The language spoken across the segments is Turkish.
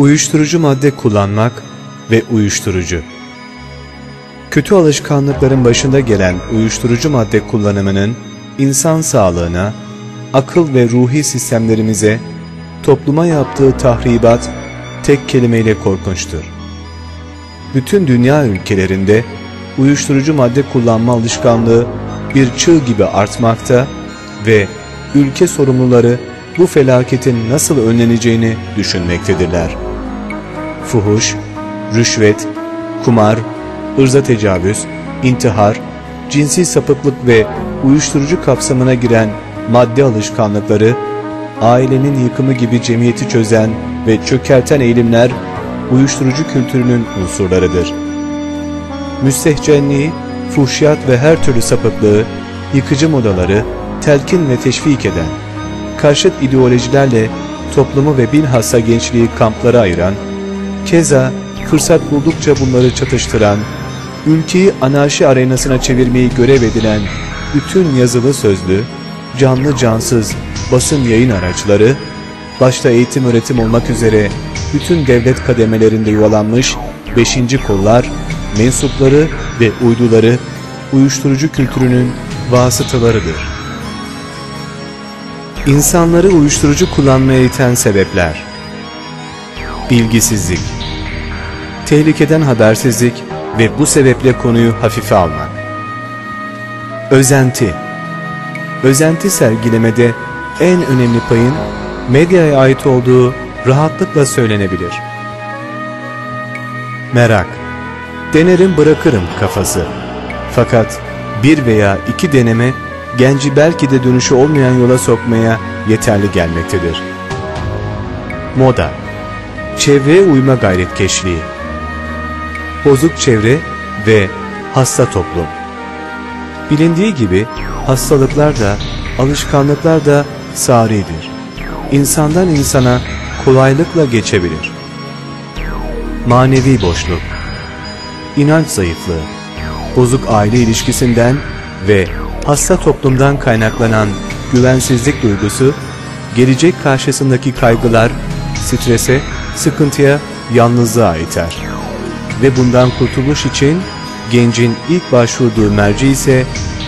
Uyuşturucu madde kullanmak ve uyuşturucu. Kötü alışkanlıkların başında gelen uyuşturucu madde kullanımının insan sağlığına, akıl ve ruhi sistemlerimize, topluma yaptığı tahribat tek kelimeyle korkunçtur. Bütün dünya ülkelerinde uyuşturucu madde kullanma alışkanlığı bir çığ gibi artmakta ve ülke sorumluları bu felaketin nasıl önleneceğini düşünmektedirler. Fuhuş, rüşvet, kumar, ırza tecavüz, intihar, cinsi sapıklık ve uyuşturucu kapsamına giren madde alışkanlıkları, ailenin yıkımı gibi cemiyeti çözen ve çökerten eğilimler uyuşturucu kültürünün unsurlarıdır. Müstehcenliği, fuhşiyat ve her türlü sapıklığı, yıkıcı modaları telkin ve teşvik eden, karşıt ideolojilerle toplumu ve bilhassa gençliği kamplara ayıran, keza fırsat buldukça bunları çatıştıran, ülkeyi anarşi arenasına çevirmeyi görev edilen bütün yazılı sözlü, canlı cansız basın yayın araçları, başta eğitim öğretim olmak üzere bütün devlet kademelerinde yuvalanmış beşinci kollar, mensupları ve uyduları uyuşturucu kültürünün vasıtalarıdır. İnsanları uyuşturucu kullanmaya iten sebepler Bilgisizlik Tehlikeden habersizlik ve bu sebeple konuyu hafife almak Özenti Özenti sergilemede en önemli payın medyaya ait olduğu rahatlıkla söylenebilir. Merak Denerim bırakırım kafası. Fakat bir veya iki deneme genci belki de dönüşü olmayan yola sokmaya yeterli gelmektedir. Moda Çevreye uyma gayretkeşliği Bozuk çevre ve hasta toplum Bilindiği gibi hastalıklar da, alışkanlıklar da saridir. İnsandan insana kolaylıkla geçebilir. Manevi boşluk İnanç zayıflığı Bozuk aile ilişkisinden ve hasta toplumdan kaynaklanan güvensizlik duygusu, gelecek karşısındaki kaygılar, strese, sıkıntıya, yalnızlığa iter. Ve bundan kurtuluş için gencin ilk başvurduğu merci ise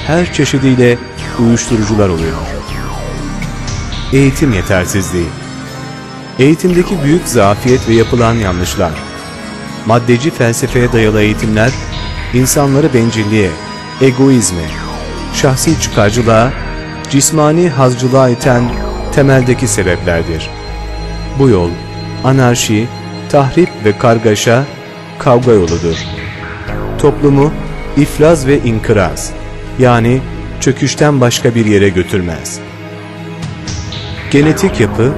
her çeşidiyle uyuşturucular oluyor. Eğitim yetersizliği Eğitimdeki büyük zafiyet ve yapılan yanlışlar. Maddeci felsefeye dayalı eğitimler, insanları bencilliğe, egoizme, şahsi çıkarcılığa, cismani hazcılığa iten temeldeki sebeplerdir. Bu yol, anarşi, tahrip ve kargaşa, kavga yoludur. Toplumu iflas ve inkıraz, yani çöküşten başka bir yere götürmez. Genetik yapı,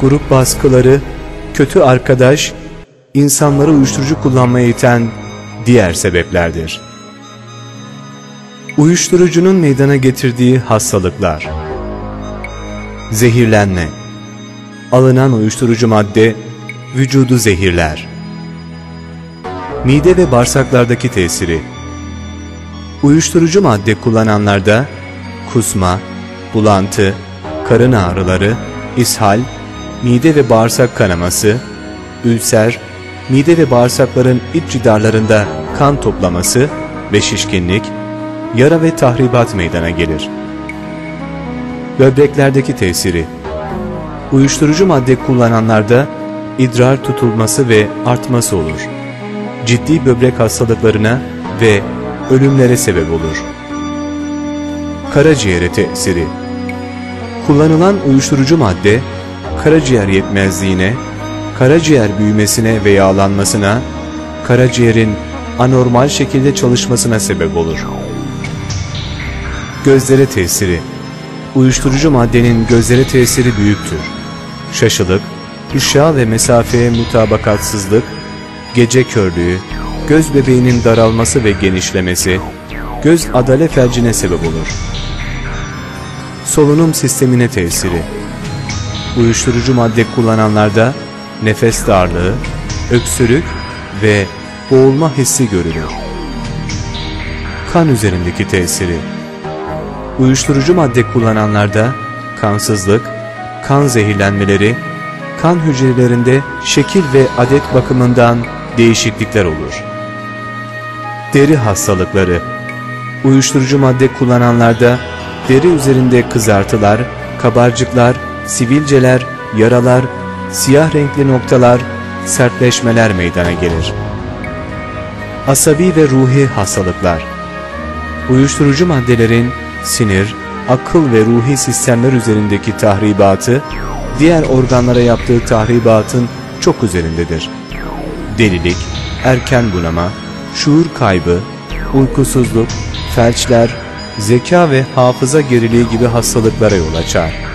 grup baskıları, kötü arkadaş, insanları uyuşturucu kullanmaya iten diğer sebeplerdir. Uyuşturucunun meydana getirdiği hastalıklar Zehirlenme Alınan uyuşturucu madde vücudu zehirler. Mide ve bağırsaklardaki tesiri Uyuşturucu madde kullananlarda kusma, bulantı, karın ağrıları, ishal, mide ve bağırsak kanaması, ülser, mide ve bağırsakların iç cidarlarında kan toplaması ve şişkinlik, yara ve tahribat meydana gelir. Böbreklerdeki tesiri Uyuşturucu madde kullananlarda idrar tutulması ve artması olur. Ciddi böbrek hastalıklarına ve ölümlere sebep olur. Karaciğere tesiri Kullanılan uyuşturucu madde, karaciğer yetmezliğine, karaciğer büyümesine ve yağlanmasına, karaciğerin anormal şekilde çalışmasına sebep olur. Gözlere tesiri Uyuşturucu maddenin gözlere tesiri büyüktür. Şaşılık, ışığa ve mesafeye mutabakatsızlık, gece körlüğü, göz bebeğinin daralması ve genişlemesi, göz adale felcine sebep olur. Solunum sistemine tesiri Uyuşturucu madde kullananlarda nefes darlığı, öksürük ve boğulma hissi görülür. Kan üzerindeki tesiri Uyuşturucu madde kullananlarda kansızlık, kan zehirlenmeleri, kan hücrelerinde şekil ve adet bakımından değişiklikler olur. Deri hastalıkları Uyuşturucu madde kullananlarda deri üzerinde kızartılar, kabarcıklar, sivilceler, yaralar, siyah renkli noktalar, sertleşmeler meydana gelir. Asabi ve ruhi hastalıklar Uyuşturucu maddelerin sinir, akıl ve ruhi sistemler üzerindeki tahribatı, diğer organlara yaptığı tahribatın çok üzerindedir. Delilik, erken bunama, şuur kaybı, uykusuzluk, felçler, zeka ve hafıza geriliği gibi hastalıklara yol açar.